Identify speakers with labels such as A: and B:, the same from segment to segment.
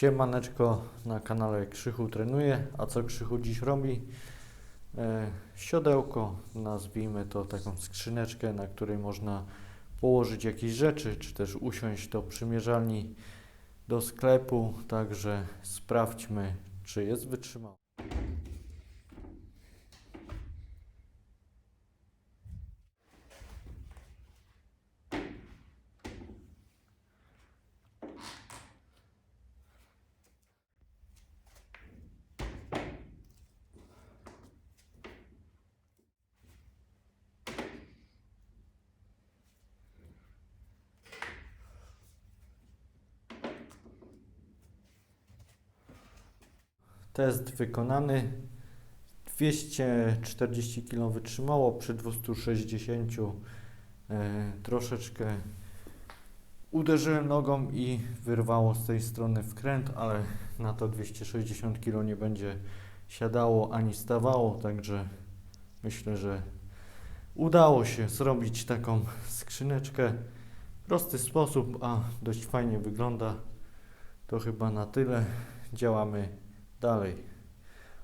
A: Siemaneczko na kanale Krzychu trenuje. A co Krzychu dziś robi? E, siodełko, nazwijmy to taką skrzyneczkę, na której można położyć jakieś rzeczy, czy też usiąść do przymierzalni, do sklepu. Także sprawdźmy, czy jest wytrzymały. Test wykonany. 240 kg wytrzymało, przy 260 e, troszeczkę uderzyłem nogą i wyrwało z tej strony wkręt, ale na to 260 kg nie będzie siadało ani stawało, także myślę, że udało się zrobić taką skrzyneczkę. Prosty sposób, a dość fajnie wygląda. To chyba na tyle. Działamy dalej.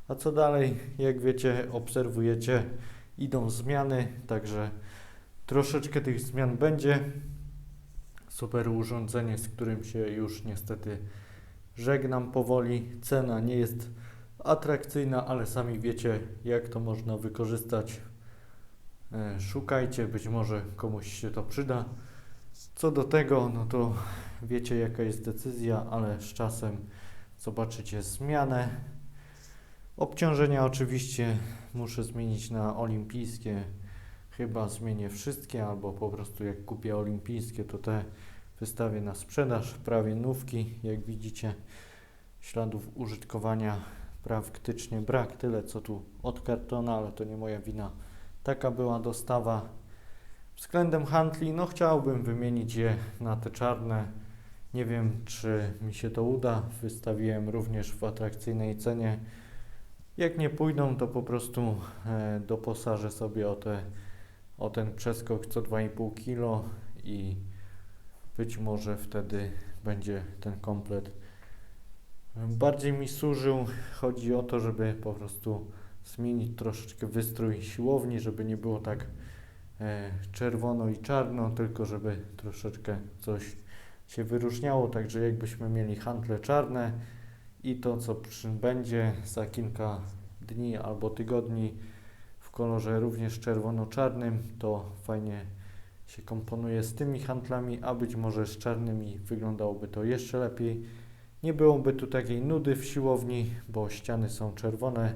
A: A co dalej? Jak wiecie, obserwujecie, idą zmiany, także troszeczkę tych zmian będzie. Super urządzenie, z którym się już niestety żegnam powoli. Cena nie jest atrakcyjna, ale sami wiecie, jak to można wykorzystać. E, Szukajcie, być może komuś się to przyda. Co do tego, no to wiecie, jaka jest decyzja, ale z czasem zobaczycie zmianę. Obciążenia oczywiście muszę zmienić na olimpijskie. Chyba zmienię wszystkie, albo po prostu jak kupię olimpijskie, to te wystawię na sprzedaż. Prawie nówki, jak widzicie, śladów użytkowania praktycznie brak. Tyle co tu od kartona, ale to nie moja wina. Taka była dostawa. Względem handli, no chciałbym wymienić je na te czarne. Nie wiem, czy mi się to uda. Wystawiłem również w atrakcyjnej cenie. Jak nie pójdą, to po prostu e, doposażę sobie o, te, o ten przeskok co 2,5 kg i być może wtedy będzie ten komplet bardziej mi służył. Chodzi o to, żeby po prostu zmienić troszeczkę wystrój siłowni, żeby nie było tak e, czerwono i czarno, tylko żeby troszeczkę coś się wyróżniało. Także jakbyśmy mieli handle czarne, i to, co będzie za kilka dni albo tygodni w kolorze również czerwono-czarnym, to fajnie się komponuje z tymi handlami, a być może z czarnymi wyglądałoby to jeszcze lepiej. Nie byłoby tu takiej nudy w siłowni, bo ściany są czerwone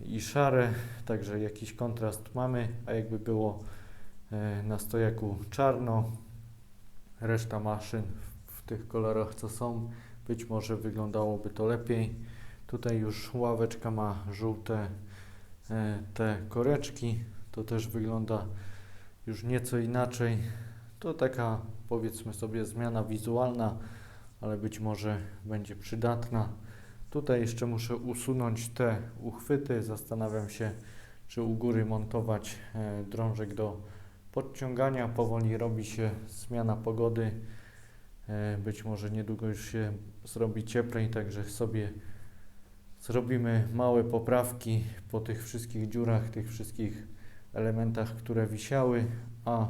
A: i szare, także jakiś kontrast mamy, a jakby było e, na stojaku czarno, reszta maszyn w tych kolorach, co są, być może wyglądałoby to lepiej. Tutaj już ławeczka ma żółte e, te koreczki. To też wygląda już nieco inaczej. To taka powiedzmy sobie zmiana wizualna, ale być może będzie przydatna. Tutaj jeszcze muszę usunąć te uchwyty. Zastanawiam się, czy u góry montować e, drążek do podciągania. Powoli robi się zmiana pogody. E, Być może niedługo już się zrobi cieplej, także sobie zrobimy małe poprawki po tych wszystkich dziurach, tych wszystkich elementach, które wisiały, a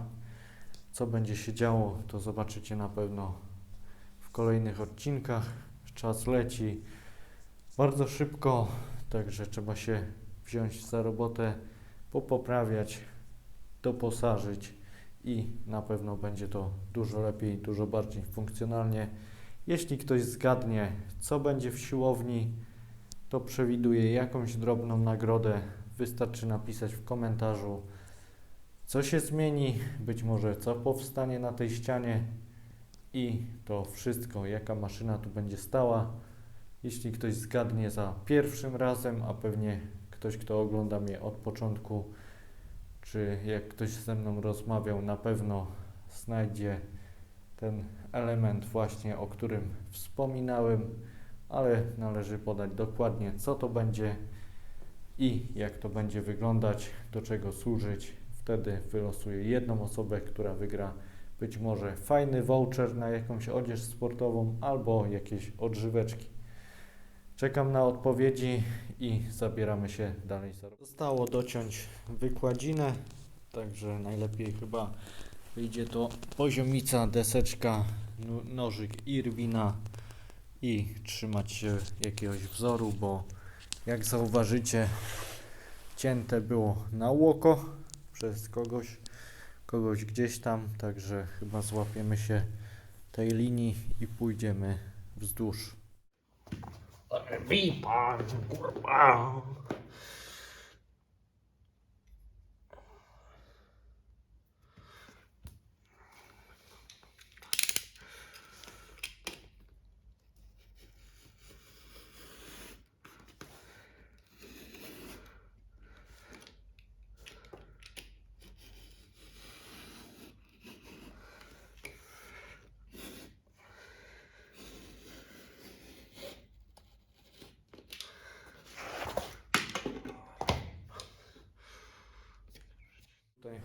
A: co będzie się działo, to zobaczycie na pewno w kolejnych odcinkach. Czas leci bardzo szybko, także trzeba się wziąć za robotę, popoprawiać, doposażyć i na pewno będzie to dużo lepiej, dużo bardziej funkcjonalnie. Jeśli ktoś zgadnie, co będzie w siłowni, to przewiduję jakąś drobną nagrodę. Wystarczy napisać w komentarzu, co się zmieni, być może co powstanie na tej ścianie i to wszystko, jaka maszyna tu będzie stała. Jeśli ktoś zgadnie za pierwszym razem, a pewnie ktoś, kto ogląda mnie od początku, czy jak ktoś ze mną rozmawiał, na pewno znajdzie ten element właśnie, o którym wspominałem, ale należy podać dokładnie, co to będzie i jak to będzie wyglądać, do czego służyć. Wtedy wylosuję jedną osobę, która wygra być może fajny voucher na jakąś odzież sportową albo jakieś odżyweczki. Czekam na odpowiedzi i zabieramy się dalej. Zostało dociąć wykładzinę, także najlepiej chyba wyjdzie to poziomica, deseczka, no- nożyk Irwina i trzymać się jakiegoś wzoru, bo jak zauważycie, cięte było na łoko przez kogoś, kogoś gdzieś tam, także chyba złapiemy się tej linii i pójdziemy wzdłuż.
B: Rwi pan,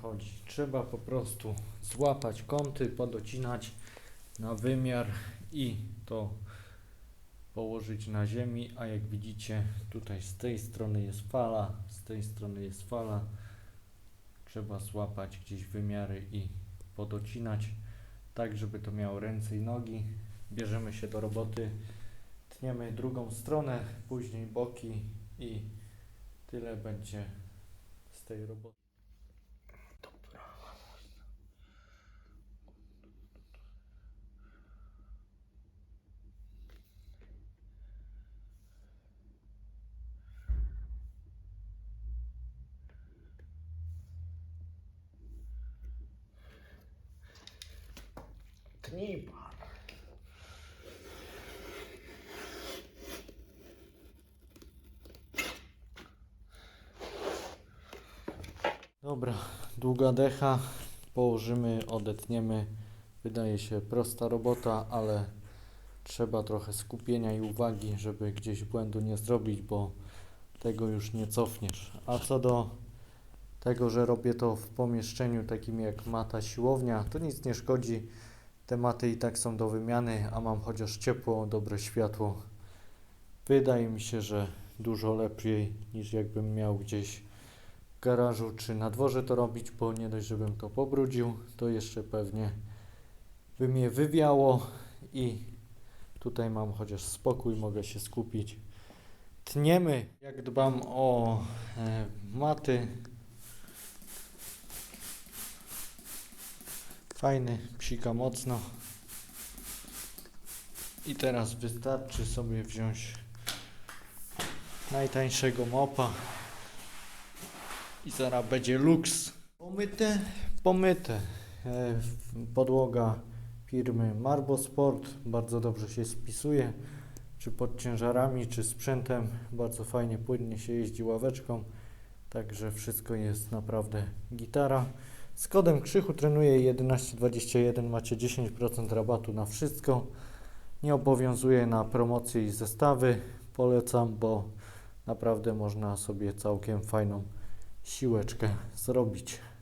A: chodzi. Trzeba po prostu złapać kąty, podocinać na wymiar i to położyć na ziemi, a jak widzicie tutaj z tej strony jest fala, z tej strony jest fala. Trzeba złapać gdzieś wymiary i podocinać tak, żeby to miało ręce i nogi. Bierzemy się do roboty, tniemy drugą stronę, później boki i tyle będzie z tej roboty.
B: Tnij pan.
A: Dobra, długa decha, położymy, odetniemy. Wydaje się prosta robota, ale trzeba trochę skupienia i uwagi, żeby gdzieś błędu nie zrobić, bo tego już nie cofniesz. A co do tego, że robię to w pomieszczeniu takim jak mata siłownia, to nic nie szkodzi. Te maty i tak są do wymiany, a mam chociaż ciepło, dobre światło. Wydaje mi się, że dużo lepiej niż jakbym miał gdzieś w garażu czy na dworze to robić, bo nie dość, żebym to pobrudził, to jeszcze pewnie by mnie wywiało i tutaj mam chociaż spokój, mogę się skupić. Tniemy, jak dbam o e, maty. Fajny, psika mocno. I teraz wystarczy sobie wziąć najtańszego mopa. I zaraz będzie luks. Pomyte, pomyte. E, Podłoga firmy Marbosport bardzo dobrze się spisuje. Czy pod ciężarami, czy sprzętem. Bardzo fajnie, płynnie się jeździ ławeczką. Także wszystko jest naprawdę gitara. Z kodem Krzychu trenuję 1121 macie 10% rabatu na wszystko. Nie obowiązuje na promocje i zestawy. Polecam, bo naprawdę można sobie całkiem fajną siłeczkę zrobić.